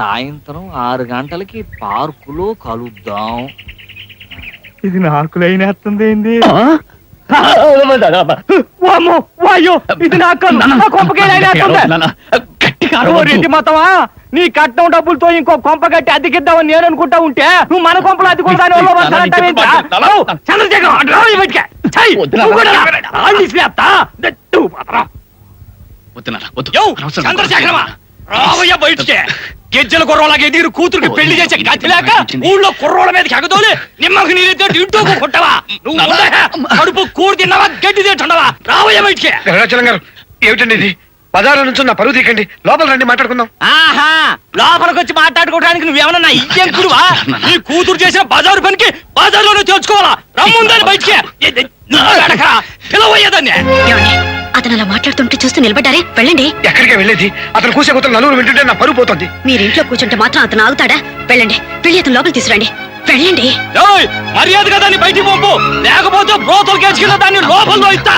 సాయంత్రం ఆరు గంటలకి పార్కులో కలుద్దాం. ఇది నాకు లైనేస్తుంది ఏంది వామ్మో, వాయ్యో, ఇది నా కన్ను, నా కొంపకే లైనేస్తుంది. ఓ రెడ్డి మొత్తమా నీ కట్నం డబ్బులతో ఇంకో కొంప కట్టి అద్దెకిద్దామని నేను అనుకుంటా ఉంటే నువ్వు మన కొంపలు అద్దెకుంటాను చంద్రశేఖరం రావు ఈ బయటికి. ఛై, నువ్వు కూడా రా. రాళ్ళు తీసుకునేస్తా. దట్టు పోతరా. యో, చంద్రశేఖరమా రావయ్య బయటికి. గిజ్జల కుర్రోలాగా ఎదిగిన కూతురికి పెళ్ళి చేసే గతి లేక ఊళ్ళో కుర్రోళ్ళ మీద ఎగదోలి నిమ్మకి నీళ్ళతో ఇంటూ కొట్టవా నువ్వు. కడుపు కూడి తిన్నావా గడ్డి తింటున్నావా? రావయ్య బయటికి. గారు ఏమిటండి ఇది? బజార్లో నుంచి నా పరువు తీకండి. లోపల రండి మాట్లాడుకుందాం. ఆహా లోపలికి వచ్చి మాట్లాడుకోవడానికి నువ్వేమన్నా ఇయ్యం కుడువా నీ కూతురు చేసిన బజారు పనికి బజార్లోనే తెలుసుకోవాలా రమ్ముందని బయటికి. పిలవయ్యేదాన్ని. అతను అలా మాట్లాడుతుంటే చూస్తూ నిలబడ్డారే? వెళ్ళండి. ఎక్కడికి వెళ్ళేది? అతను కూసే కొత్త నలుగురు వింటుంటే నా పరువు పోతుంది. మీరు ఇంట్లో కూర్చుంటే మాత్రం అతను ఆగుతాడా? వెళ్ళండి వెళ్ళి అతను లోపలికి తీసుకురండి. వెళ్ళండి. ఏయ్, మర్యాదగా దాన్ని బయటికి పంపు. లేకపోతే బ్రోతలు కేసుకెళ్ళ దాన్ని లోపల ఇస్తా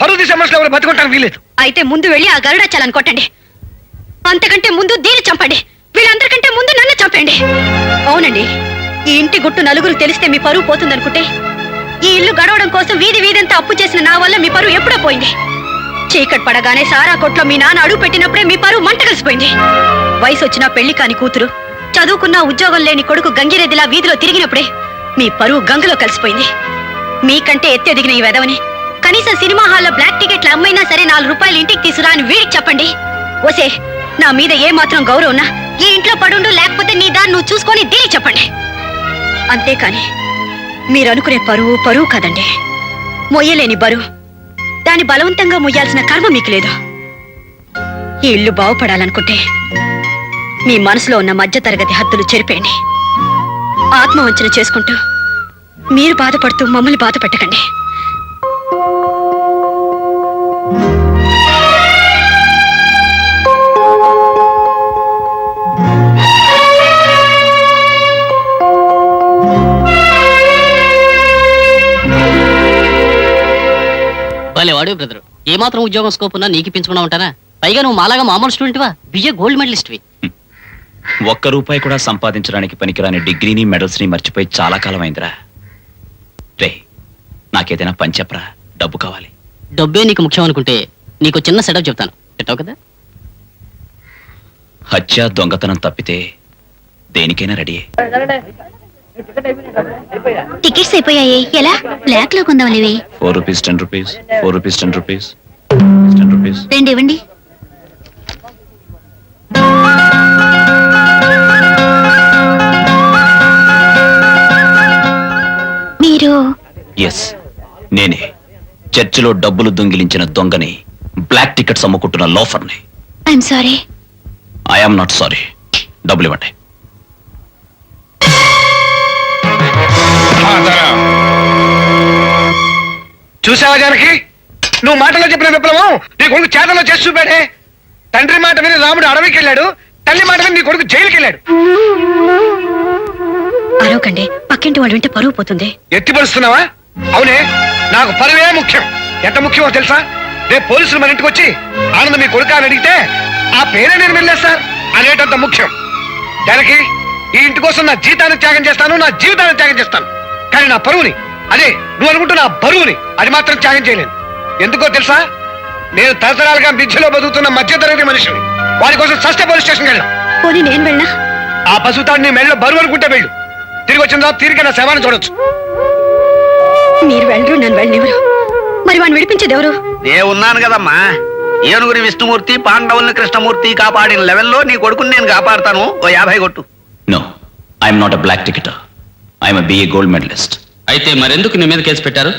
పరువు తీసే మనుషులు ఎవరు బతుకుంటానికి వీలేదు అయితే ముందు వెళ్ళి ఆ గరుడాచాలని కొట్టండి. అంతకంటే ముందు దీన్ని చంపండి. వీళ్ళందరికంటే ముందు నన్ను చంపండి అవునండి. ఈ ఇంటి గుట్టు నలుగురు తెలిస్తే మీ పరువు పోతుందనుకుంటే ఈ ఇల్లు గడవడం కోసం వీధి వీధంతా అప్పు చేసిన నా వల్ల మీ పరువు ఎప్పుడో పోయింది. చీకటి పడగానే సారా కొట్లో మీ నాన్న అడుగు పెట్టినప్పుడే మీ పరువు మంట కలిసిపోయింది. వయసు వచ్చిన పెళ్ళి కాని కూతురు చదువుకున్న ఉద్యోగం లేని కొడుకు గంగిరెద్దిలా వీధిలో తిరిగినప్పుడే మీ పరువు గంగలో కలిసిపోయింది. మీకంటే ఎత్తెదిగిన ఈ వెదవని కనీసం సినిమా హాల్లో బ్లాక్ టికెట్లు అమ్మైనా సరే నాలుగు రూపాయలు ఇంటికి తీసురా అని వీడికి చెప్పండి. ఓసే నా మీద ఏ మాత్రం గౌరవం ఈ ఇంట్లో పడుండు లేకపోతే నీ దాన్ని నువ్వు చూసుకొని దీనికి చెప్పండి. అంతేకాని మీరు అనుకునే పరువు పరువు కాదండి. మొయ్యలేని బరువు. దాన్ని బలవంతంగా మొయ్యాల్సిన కర్మ మీకు లేదు. ఈ ఇల్లు బాగుపడాలనుకుంటే మీ మనసులో ఉన్న మధ్యతరగతి హద్దులు చెరిపేయండి. ఆత్మవంచన చేసుకుంటూ మీరు బాధపడుతూ మమ్మల్ని బాధ పెట్టకండి. భలే వాడు బ్రదర్. ఏ మాత్రం ఉద్యోగం స్కోప్ ఉన్నా నీకు పెంచుకున్నా ఉంటానా? పైగా నువ్వు మాలాగా మామూలు స్టూడెంట్వా బిఏ గోల్డ్ మెడలిస్ట్వి ఒక్క రూపాయి కూడా సంపాదించడానికి పనికిరాని డిగ్రీని మెడల్స్ని మర్చిపోయి చాలా కాలం అయిందిరా రే నాకేదైనా పని చెప్పరా? డబ్బు కావాలి. డబ్బే నీకు ముఖ్యం అనుకుంటే నీకు చిన్న సెటప్ చెప్తాను. చెప్తావు కదా? హత్య దొంగతనం తప్పితే దేనికైనా రెడీ టికెట్స్ అయిపోయాయి. ఎలా? బ్లాక్లో కొందాం ఇవి four rupees ten rupees four rupees ten rupees ten rupees రెండు ఇవ్వండి. మీరు? ఎస్ నేనే. చర్చిలో డబ్బులు దొంగిలించిన దొంగని బ్లాక్ టికెట్స్ అమ్ముకుంటున్న లోఫర్ని. I'm sorry I'm not sorry డబ్బులు ఇవ్వండి. చూసావా జానకి? నువ్వు మాటలో చెప్పిన విప్లవం నీ కొడుకు చేతలో చేసి చూపాడే. తండ్రి మాట విని రాముడు అడవికి వెళ్ళాడు. తల్లి మాట విని నీ కొడుకు జైలుకి వెళ్ళాడు. అరవకండి పక్కింటి వాళ్ళు వింటే పరువు పోతుంది. ఎత్తిపరుస్తున్నావా? అవునే నాకు పరువే ముఖ్యం. ఎంత ముఖ్యమో తెలుసా? రేపు పోలీసులు మన ఇంటికి వచ్చి ఆనంద్ మీ కొడుకు అని అడిగితే ఆ పేరే నేను వెళ్ళేస్తా అనేటంత ముఖ్యం. దానికి ఈ ఇంటి కోసం నా జీతాన్ని త్యాగం చేస్తాను నా జీవితాన్ని త్యాగం చేస్తాను. కానీ నా పరువుని అదే నువ్వు అనుకుంటున్న బరువుని అది మాత్రం త్యాగం చేయలేను. ఎందుకో తెలుసా? నేను తరతరాలుగా మిథ్యలో బతుకుతున్న మధ్యతరగతి మనిషిని. వారి కోసం సస్ట పోలీస్ స్టేషన్కి వెళ్ళాం. పోనీ నేను వెళ్ళా ఆ పశుతాడిని మెళ్ళలో బరువు అనుకుంటే వెళ్ళు. తిరిగి వచ్చిన తర్వాత తీరిక నా శవాన్ని చూడొచ్చు. మీరు వెళ్ళరు నన్ను వెళ్ళనివ్వరు. మరి వాడిని విడిపించేది ఎవరు? నే ఉన్నాను కదమ్మా. ఏనుగుని విష్ణుమూర్తి పాండవుల్ని కృష్ణమూర్తి కాపాడిన లెవెల్లో నీ కొడుకుని నేను కాపాడుతాను. ఓ యాభై కొట్టు. No I'm not a black ticket I'm BA gold medalist అయితే మరెందుకు నీ మీద కేసు పెట్టారు?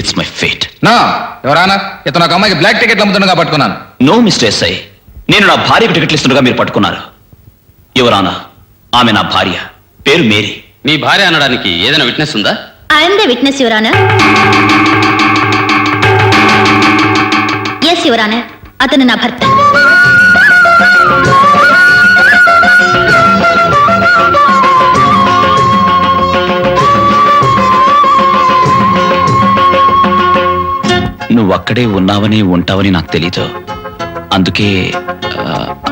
ఇట్స్ మై ఫేట్ నా ఎవరానా? ఇతను ఒక అమ్మాయికి బ్లాక్ టికెట్ అమ్ముతుండగా పట్టుకున్నాను. నో మిస్టర్ ఎస్ఐ నేను నా భార్యకు టికెట్లు ఇస్తుండగా మీరు పట్టుకున్నారు. ఎవరానా ఆమె నా భార్య. పేరు మేరీ. మీ భార్య అనడానికి ఏదైనా విట్నెస్ ఉందా? I'm the witness your honour yes your honour అతను నా భర్త. నువ్వు అక్కడే ఉన్నావని ఉంటావని నాకు తెలీదు. అందుకే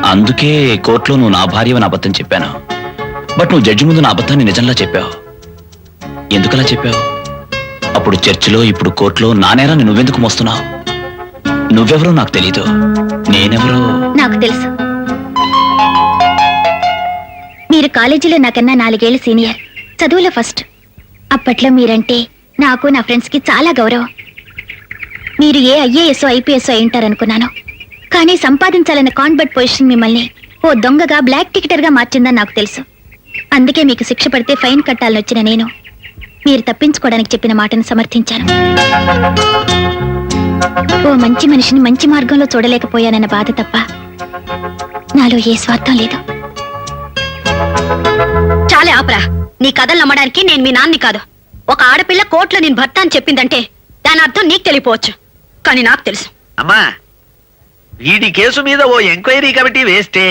అందుకే కోర్టులో నువ్వు నా భార్యవని అబద్ధం చెప్పాను. బట్ నువ్వు జడ్జి ముందు నా అబద్ధాన్ని నిజంలా చెప్పావు. ఎందుకలా చెప్పావు? అప్పుడు చర్చిలో ఇప్పుడు కోర్టులో నా నేరాన్ని నువ్వెందుకు మోస్తున్నావు? నువ్వెవరో నాకు తెలీదు. నేనెవరో? నాకు తెలుసు. మీరు కాలేజీలో నాకన్నా నాలుగేళ్ళ సీనియర్. చదువులో ఫస్ట్. అప్పట్లో మీరంటే నాకు నా ఫ్రెండ్స్కి చాలా గౌరవం. మీరు ఏ ఐఏఎస్ ఐపీఎస్ అయింటారనుకున్నాను కానీ సంపాదించాలన్న కాన్వర్ట్ పొజిషన్ మిమ్మల్ని ఓ దొంగగా బ్లాక్ టికెటర్గా మార్చిందని నాకు తెలుసు. అందుకే మీకు శిక్ష పడితే ఫైన్ కట్టాలని వచ్చిన నేను. మీరు తప్పించుకోవడానికి చెప్పిన మాటను సమర్థించాను. ఓ మంచి మనిషిని మంచి మార్గంలో చూడలేకపోయానన్న బాధ తప్ప నాలో ఏ స్వార్థం లేదు. చాలే ఆపరా. నీ కథలు నమ్మడానికి నేను మీ నాన్ని కాదు. ఒక ఆడపిల్ల కోర్టులో నేను భర్త అని చెప్పిందంటే దాని అర్థం నీకు తెలియపోవచ్చు. కానీ నాకు తెలుసు. అమ్మా వీడి కేసు మీద ఓ ఎంక్వైరీ కమిటీ వేస్తే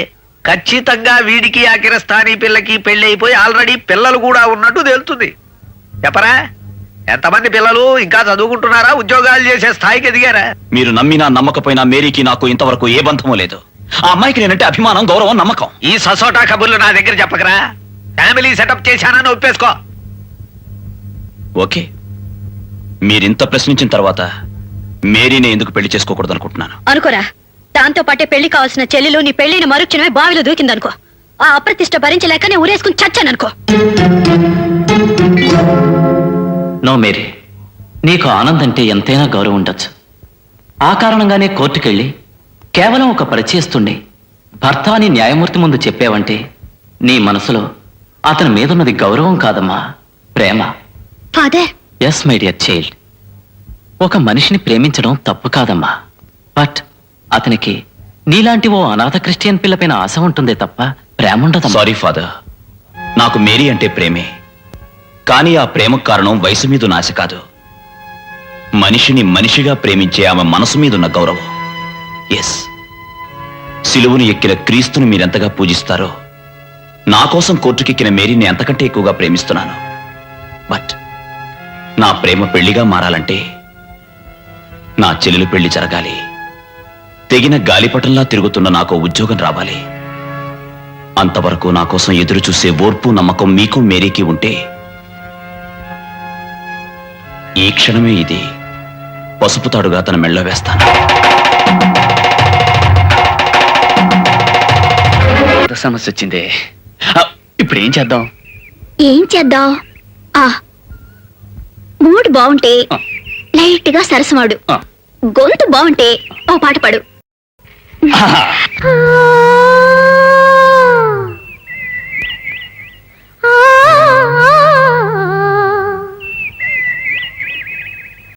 ఖచ్చితంగా వీడికి ఆ కిరస్థానీ పిల్లకి పెళ్ళి అయిపోయి ఆల్రెడీ పిల్లలు కూడా ఉన్నట్టు తేలుతుంది. చెప్పరా? ఎంతమంది పిల్లలు ఇంకా చదువుకుంటున్నారా? ఉద్యోగాలు చేసే స్థాయికి ఎదిగారా? మీరు నమ్మినా నమ్మకపోయినా మేరీకి నాకు ఇంతవరకు ఏ బంధము లేదు. ఆ అమ్మాయికి నేనంటే అభిమానం గౌరవం నమ్మకం. ఈ ససోటా కబుర్లు నా దగ్గర చెప్పకరా? ఫ్యామిలీ సెటప్ చేశానని ఒప్పేసుకో. ఓకే. మీరింత ప్రశ్నించిన తర్వాత మేరీని ఎందుకు పెళ్ళి చేసుకోకూడదు అనుకుంటున్నాను అనుకోరా. దాంతో పాటే పెళ్ళి కావాల్సిన చెల్లెలు నీ పెళ్ళిని మరుక్షణమే బావిలో దూకిందనుకో. ఆ అప్రతిష్ట భరించలేకనే ఊరేసుకుని చచ్చాననుకో. No Mary. నీకు ఆనంద్ అంటే ఎంతైనా గౌరవం ఉండొచ్చు. ఆ కారణంగానే కోర్టుకెళ్ళి కేవలం ఒక పరిచయస్తుండే భర్త అని న్యాయమూర్తి ముందు చెప్పావంటే నీ మనసులో అతని మీదున్నది గౌరవం కాదమ్మా ప్రేమ. Father. Yes my dear child ఒక మనిషిని ప్రేమించడం తప్పు కాదమ్మా. బట్ అతనికి నీలాంటి ఓ అనాథ క్రిస్టియన్ పిల్లపైన ఆశ ఉంటుందే తప్ప ప్రేమ ఉండదు సారీ ఫాదర్. నాకు మేరీ అంటే ప్రేమే. కానీ ఆ ప్రేమకు కారణం వయసు మీద నాశ కాదు. మనిషిని మనిషిగా ప్రేమించే ఆమె మనసు మీదున్న గౌరవం. ఎస్ సిలువును ఎక్కిన క్రీస్తుని మీరెంతగా పూజిస్తారో నా కోసం కోర్టుకెక్కిన మేరీని ఎంతకంటే ఎక్కువగా ప్రేమిస్తున్నాను. బట్ నా ప్రేమ పెళ్ళిగా మారాలంటే నా చెల్లెలు పెళ్ళి జరగాలి. తెగిన గాలిపటంలా తిరుగుతున్న నాకు ఉద్యోగం రావాలి. అంతవరకు నా కోసం ఎదురు చూసే ఓర్పు నమ్మకం మీకు మేరీకి ఉంటే ఈ క్షణమే ఇది. పసుపు తాడుగా తన మెళ్ళ వేస్తాను. సమస్య వచ్చింది. ఇప్పుడు ఏం చేద్దాం? ఏం చేద్దాం? ఆ మూడ్ బాగుంటే. లైట్గా సరసమాడు. ఆ. గొంతు బాగుంటే ఓ పాట పాడు.